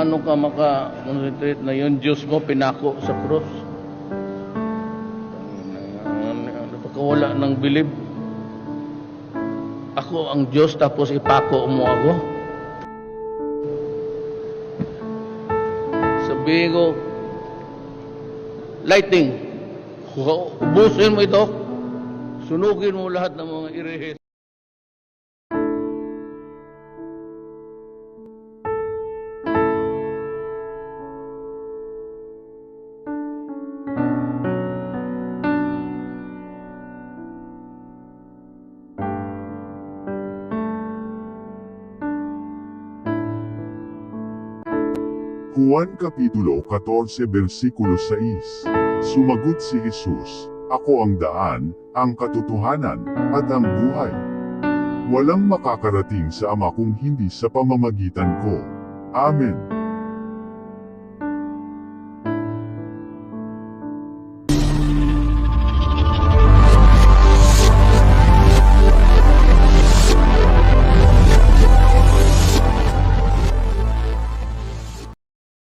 paano ka maka-concentrate na yung Diyos mo pinako sa cross? Napakawala ng bilib. Ako ang Diyos tapos ipako mo ako. Sabihin ko, lighting, ubusin mo ito, sunugin mo lahat ng mga irehis. Juan Kapitulo 14 versikulo 6 Sumagot si Jesus, Ako ang daan, ang katotohanan, at ang buhay. Walang makakarating sa Ama kung hindi sa pamamagitan ko. Amen.